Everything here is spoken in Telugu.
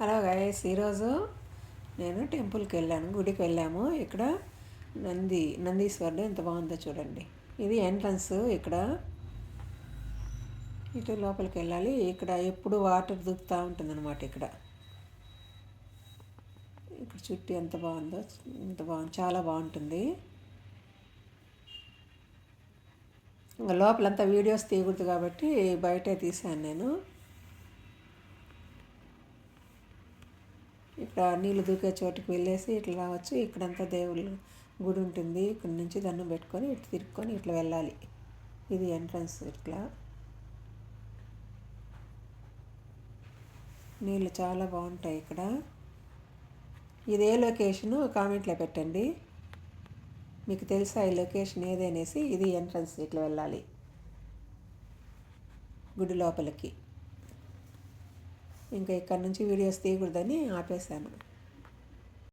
హలో గైస్ ఈరోజు నేను టెంపుల్కి వెళ్ళాను గుడికి వెళ్ళాము. ఇక్కడ నంది నందీశ్వరుడు ఎంత బాగుందో చూడండి. ఇది ఎంట్రన్స్ ఇక్కడ. ఇటు లోపలికి వెళ్ళాలి. ఇక్కడ ఎప్పుడు వాటర్ దూకుతూ ఉంటుందన్నమాట ఇక్కడ. ఇక్కడ చుట్టూ ఎంత బాగుందో ఎంత బాగుంది చాలా బాగుంటుంది. ఇంకా లోపలంతా వీడియోస్ తీయకూడదు కాబట్టి బయటే తీసాను నేను. ఇక్కడ నీళ్ళు దూకే చోటుకి వెళ్ళేసి ఇట్లా రావచ్చు. ఇక్కడంతా దేవుళ్ళు గుడి ఉంటుంది. ఇక్కడ నుంచి దండం పెట్టుకొని ఇటు తిరుక్కొని ఇట్లా వెళ్ళాలి. ఇది ఎంట్రన్స్ ఇట్లా. నీళ్ళు చాలా బాగుంటాయి ఇక్కడ. ఇది ఏ లొకేషన్ కామెంట్లో పెట్టండి. మీకు తెలుసా ఈ లొకేషన్ ఏదనేసి ఇది ఎంట్రన్స్ ఇట్లా వెళ్ళాలి. గుడి లోపలికి. ఇంకా ఇక్కడ నుంచి వీడియోస్ తీయకూడదని ఆపేశాను.